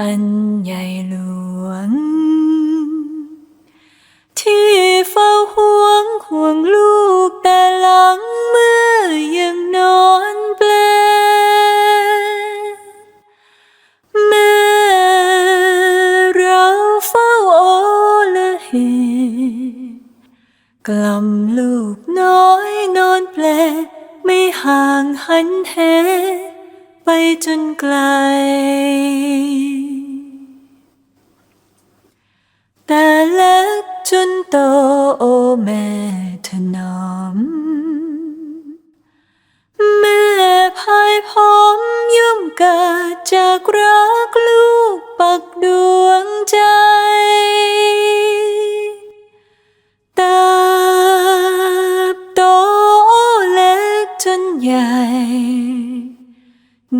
อันใหญ่หลวง ที่เฝ้าห่วงห่วงลูกแต่หลังเมื่อยังนอนเปลแม่เราเฝ้าโอละเหกล่อมลูกน้อยนอนแปลไม่ห่างหันเหไปจนไกล แต่ เล็กจนโตโอแม่ถนอม แม่พายพร้อมย่อมเกิดจากรักลูกปักดวงใจติบโตเล็กจนใหญ่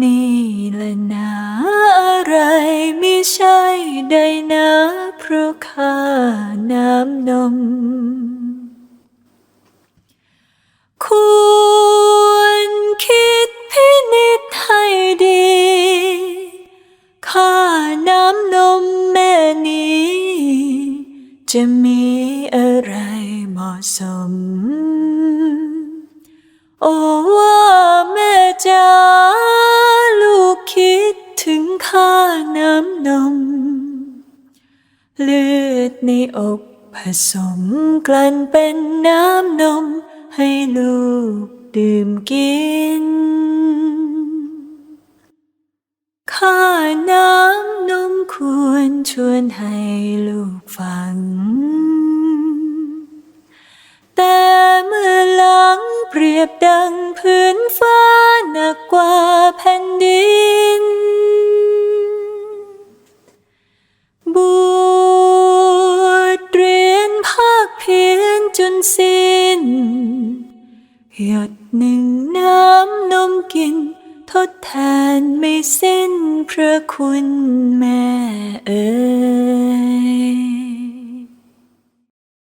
นี่แหละนาอะไรไม่ใช่ใดนะเพราะข้าน้ำนม ควรคิดพินิจให้ดี ค่าน้ำนมแม่นี้ จะมีอะไรเหมาะสม โอ้ น้ำนม เลือดในอกผสมกลั่นเป็นน้ำนม ให้ลูกดื่มกินค่าน้ำนมควรชวนให้ลูกฟัง แต่เมื่อหลังเปรียบดังพื้นฟ้าหนักกว่าแผ่นดิน นสิ้น หยดหนึ่งน้ำนมกิน ทดแทนไม่สิ้นพระคุณแม่เอ